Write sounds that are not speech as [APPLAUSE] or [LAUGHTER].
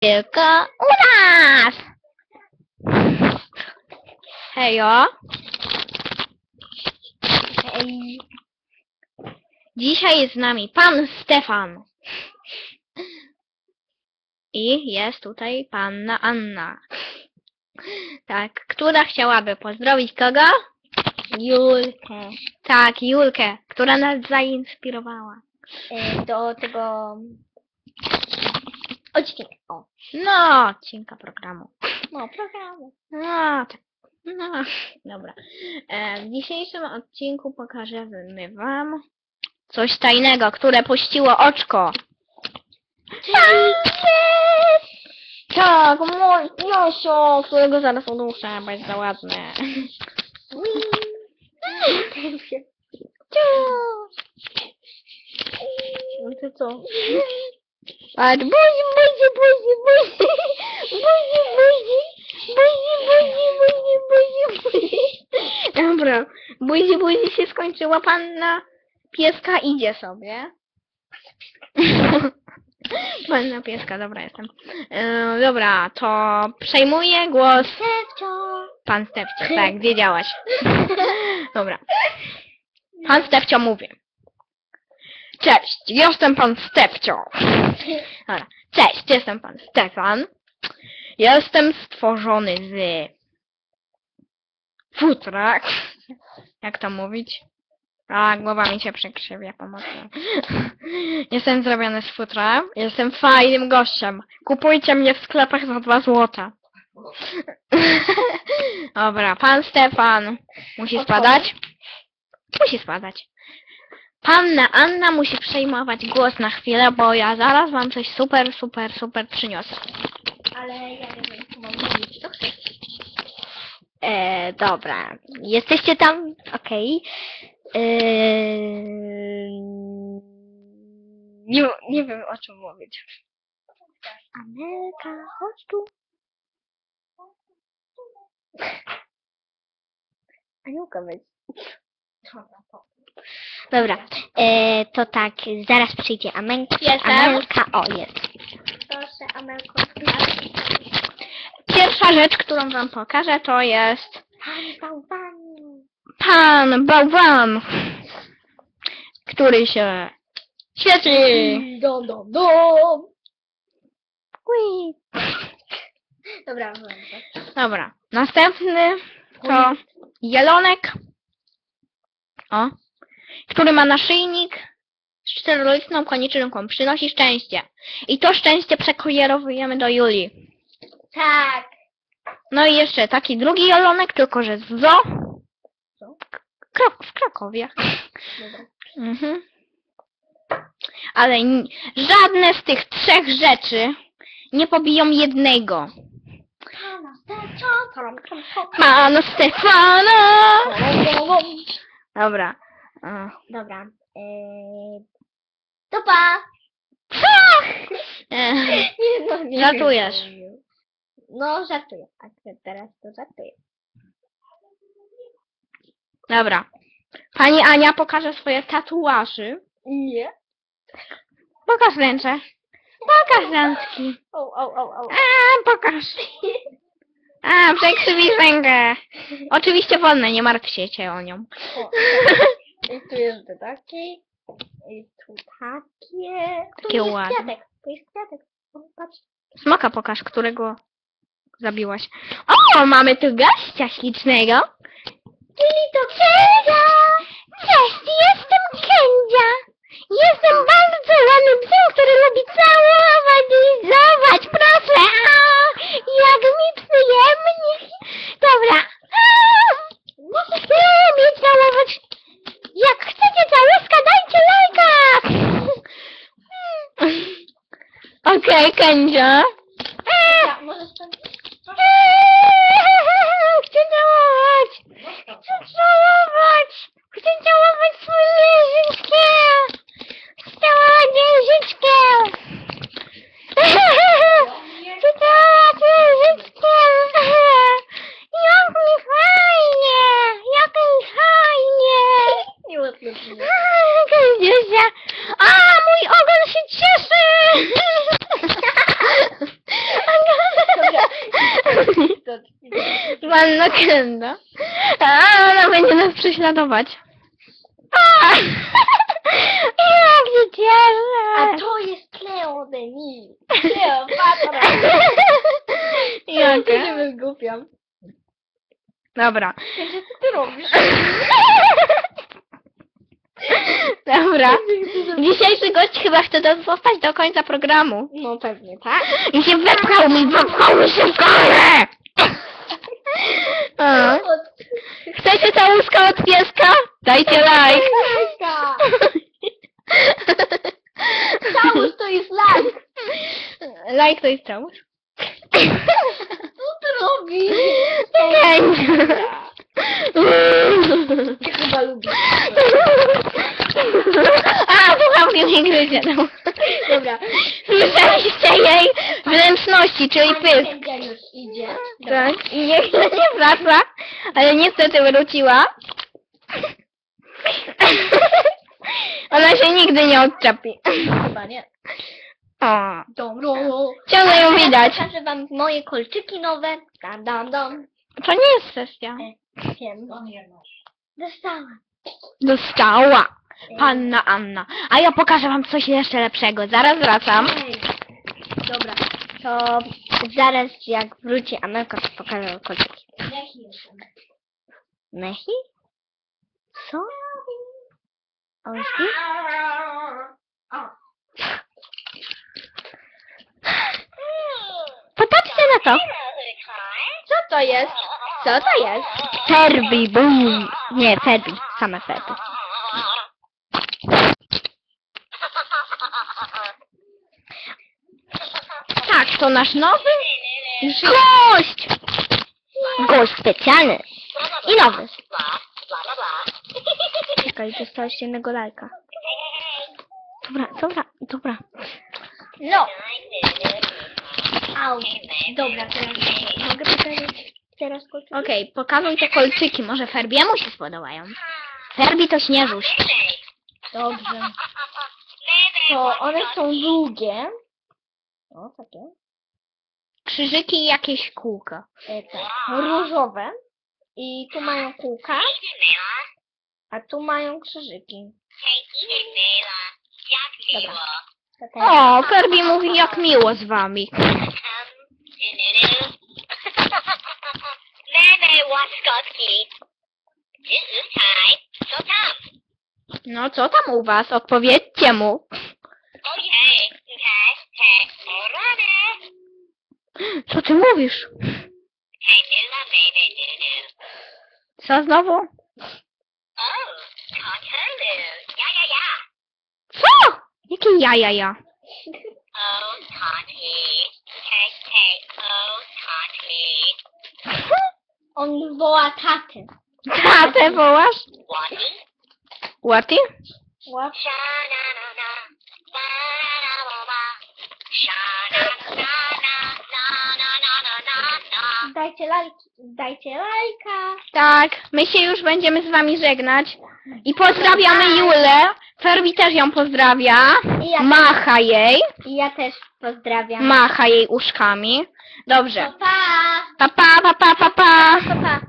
Tylko u nas! Hejo! Ej, Dzisiaj jest z nami pan Stefan. I jest tutaj panna Anna. Tak, która chciałaby pozdrowić kogo? Julkę. Tak, Julkę, która nas zainspirowała. E, do tego odcinka. O, No, odcinka programu. no, programu. No, tak. No, dobra. E, w dzisiejszym odcinku pokażemy wam coś tajnego, które puściło oczko. Tak, mój nosio, którego zaraz uduszę, bo jest za ładne. No to co? [LAUGHS] Patrz, buzi, buzi, buzi, buzi, buzi, buzi, buzi, buzi, buzi, buzi, buzi. Dobra, buzi, buzi się skończyła, panna pieska idzie sobie. Panna pieska, dobra jestem. E, dobra, to przejmuję głos Stefcio. pan Stefcio, tak, wiedziałaś. Dobra. Pan Stefcio mówi. Cześć, jestem pan Stefcio. [LAUGHS] Dobra. Cześć, jestem pan Stefan. Jestem stworzony z futra. Jak to mówić? A, głowa mi się przekrzywia pomocy. [LAUGHS] Jestem zrobiony z futra. Jestem fajnym gościem. Kupujcie mnie w sklepach za 2 złota. [LAUGHS] Dobra, pan Stefan musi spadać. Musi spadać. Panna Anna musi przejmować głos na chwilę, bo ja zaraz wam coś super, super, super przyniosę. Ale ja nie wiem, co mam mówić. Co chcesz? E, dobra. Jesteście tam? Okej. Eee, nie, nie wiem o czym mówić. Amelka, chodź tu. Aniołka weź. Dobra, e, to tak, zaraz przyjdzie Amelka. Jestem. Amelka, o jest. Proszę, Amelko, Pierwsza rzecz, którą wam pokażę, to jest Pan bałwaniu. pan bałwan, który się świeci. Dom, dom, dom. Ui. Dobra. Dobra, następny to jelonek, o, który ma naszyjnik z czteroletną koniczynką, przynosi szczęście. I to szczęście przekojerowujemy do Julii. Tak. No i jeszcze taki drugi jelonek, tylko że z zoo Co? Krak w Krakowie. Dobra. Mhm. Ale żadne z tych trzech rzeczy nie pobiją jednego. Pana Stefana! Dobra. Dobra. To pa. Nie, no, nie Żartujesz. No, żartuję. Teraz to żartuję. Dobra. Pani Ania pokaże swoje tatuaży. Nie. Pokaż ręce. Pokaż rączki. O, o, o, o. A, pokaż. A, przekrzywisz rękę. Oczywiście wolne, nie martwcie się o nią. o. [LAUGHS] I tu jest to takie. I tu takie. Tu Takie jest ładne. kwiatek. Tu jest kwiatek. O, patrz. Smoka pokaż, którego zabiłaś. O, mamy tu gościa ślicznego. Czyli to Kędzia! Cześć, I 感觉 Panna Kenda. A, ona będzie nas prześladować. A, [LAUGHS] jak się cieszę. A to jest Cleo de Mi. Kleopatra. [LAUGHS] Ja Jaka? się wygłupiam. Dobra. Co ty robisz? [LAUGHS] Dobra. Dzisiejszy gość chyba chce do- zostać do końca programu. No pewnie, tak? I się wepchał mi, wepchał mi się w kole! A. Chcecie całuska od pieska? Dajcie like. Lajka! Całusz to jest like! Like to jest całusz. Co ty robisz? Ty chyba lubisz. A, puchałki mi gryzie. No. Dobra. Słyszeliście jej wnętrzności, czyli pysk. Sędzia już idzie. Tak, i niech wraca, ale niestety wróciła. Ona się nigdy nie odczepi. Chyba nie. O, Dobro. ciągle ją widać. Pokażę wam moje kolczyki nowe. Dam, dam, dam. To nie jest sesja. Wiem. Dostałam. Dostała panna Anna. A ja pokażę wam coś jeszcze lepszego. Zaraz wracam. Ej. Dobra. To zaraz jak wróci Amelka, to pokażę kolczyki. Mechi? Co? Oski? Popatrzcie na to. Co to jest? Co to jest? Ferbi, bum. Nie, Ferbi. Same Ferbi. Tak, to nasz nowy gość. Gość specjalny. I nowy. Czekaj, dostałeś jednego lajka. Dobra, dobra, dobra. No. Au. Dobra, teraz mogę pokazać teraz kolczyki? Okej, pokazuj te kolczyki. Może Ferbiemu się spodobają. Ferbi to śnieżuś. Dobrze. To one są długie. O, takie. Krzyżyki i jakieś kółka. E, tak. Różowe. I tu mają kółka. A tu mają krzyżyki. Dobra. To teraz. O, Ferbi mówi jak miło z wami. [LAUGHS] Meme łaskotki. This time, so tam. No co tam u was? Odpowiedzcie mu. Ojej, hej, hej, rany. Co ty mówisz? Co znowu? Co? Jakie ja, ja, ja? On woła tatę. Tatę wołasz? Łati? Łati? Dajcie lajki. Dajcie lajka. Tak, my się już będziemy z wami żegnać. I pozdrawiamy Julę. Ferbi też ją pozdrawia. I ja, Macha jej. i ja też pozdrawiam. Macha jej uszkami. Dobrze. Pa. Pa, pa, pa, pa, pa, pa. Pa, pa.